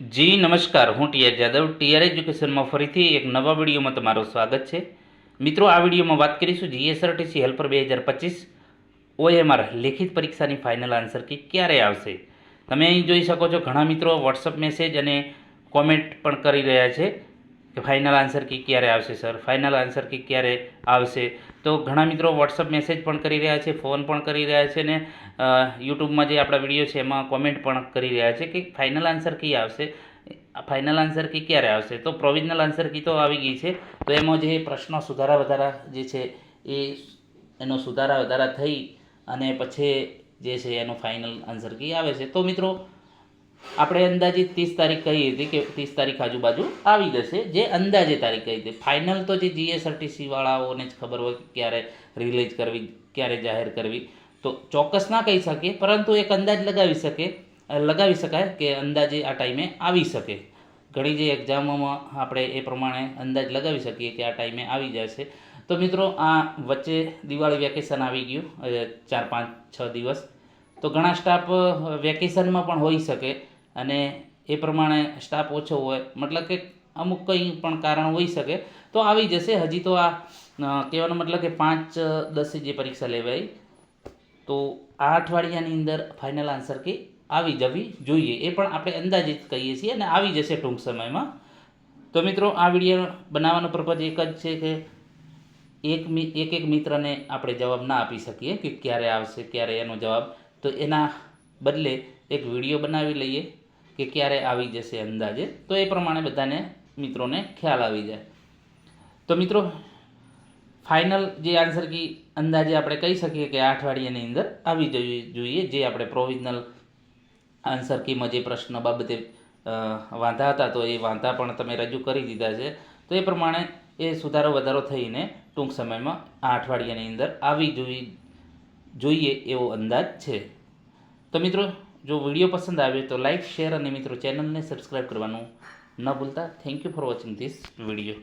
જી, નમસ્કાર. હું TR Jadav. TR એજ્યુકેશનમાં ફરીથી એક નવા વિડીયોમાં તમારું સ્વાગત છે. મિત્રો, આ વિડીયોમાં વાત કરીશું જીએસઆરટીસી હેલ્પર બે હજાર પચીસ ઓએમઆર લેખિત પરીક્ષાની ફાઇનલ આન્સર કી ક્યારે આવશે? તમે અહીં જોઈ શકો છો, ઘણા મિત્રો વોટ્સઅપ મેસેજ અને કોમેન્ટ પણ કરી રહ્યા છે. કે ફાઇનલ આન્સર કી ક્યારે આવશે સર ફાઇનલ આન્સર કી ક્યારે આવશે? તો ઘણા મિત્રો વોટ્સઅપ મેસેજ પણ કરી રહ્યા છે ફોન પણ કરી રહ્યા છે ને યુટ્યુબમાં જે આપણા વીડિયો છે એમાં કોમેન્ટ પણ કરી રહ્યા છે કે ફાઇનલ આન્સર કી આવશે? ફાઇનલ આન્સર કી ક્યારે આવશે? તો પ્રોવિઝનલ આન્સર કી તો આવી ગઈ છે. તો એમાં જે પ્રશ્નો સુધારા વધારા જે છે એ એનો સુધારા વધારા થઈ અને પછી જે છે એનો ફાઇનલ આન્સર કી આવે છે. તો મિત્રો આપણે અંદાજિત ત્રીસ તારીખ કહી હતી કે ત્રીસ તારીખ આજુબાજુ આવી જશે. જે અંદાજે તારીખ કહી હતી. ફાઇનલ તો જે જીએસઆરટીસીવાળાઓને જ ખબર હોય ક્યારે રિલીઝ કરવી, ક્યારે જાહેર કરવી. તો ચોક્કસ ના કહી શકીએ પરંતુ એક અંદાજ લગાવી શકે લગાવી શકાય કે અંદાજે આ ટાઈમે આવી શકે. ઘણી જે એક્ઝામોમાં આપણે એ પ્રમાણે અંદાજ લગાવી શકીએ કે આ ટાઈમે આવી જશે. તો મિત્રો, આ વચ્ચે દિવાળી વેકેશન આવી ગયું ચાર પાંચ છ દિવસ. તો ઘણા સ્ટાફ વેકેશનમાં પણ હોઈ શકે અને એ પ્રમાણે સ્ટાફ ઓછો હોય. મતલબ કે અમુક કંઈ પણ કારણ હોઈ શકે. તો આવી જશે. હજી તો આ કહેવાનો મતલબ કે પાંચ દસે જે પરીક્ષા લેવાય તો આ અઠવાડિયાની અંદર ફાઇનલ આન્સર કે આવી જવી જોઈએ. એ પણ આપણે અંદાજિત કહીએ છીએ અને આવી જશે ટૂંક સમયમાં. તો મિત્રો, આ વીડિયો બનાવવાનો પર્પઝ એક જ છે કે એક એક એક મિત્રને આપણે જવાબ ના આપી શકીએ કે ક્યારે આવશે, ક્યારે એનો જવાબ. તો એના બદલે એક વીડિયો બનાવી લઈએ કે ક્યારે આવી જશે અંદાજે. તો એ પ્રમાણે બધાને મિત્રોને ખ્યાલ આવી જાય. તો મિત્રો, ફાઇનલ જે આન્સર કી અંદાજે આપણે કહી શકીએ કે આ અઠવાડિયાની અંદર આવી જવી જોઈએ, જે આપણે પ્રોવિઝનલ આન્સર કીમાં જે પ્રશ્ન બાબતે વાંધા હતા, તો એ વાંધા પણ તમે રજૂ કરી દીધા છે. તો એ પ્રમાણે એ સુધારો વધારો થઈને ટૂંક સમયમાં આ અઠવાડિયાની અંદર આવી જોઈ જોઈએ એવો અંદાજ છે. તો મિત્રો, જો વીડિયો પસંદ આવ્યો તો લાઇક શેર અને મિત્રો ચેનલને સબસ્ક્રાઈબ કરવાનું ન ભૂલતા. Thank you for watching this video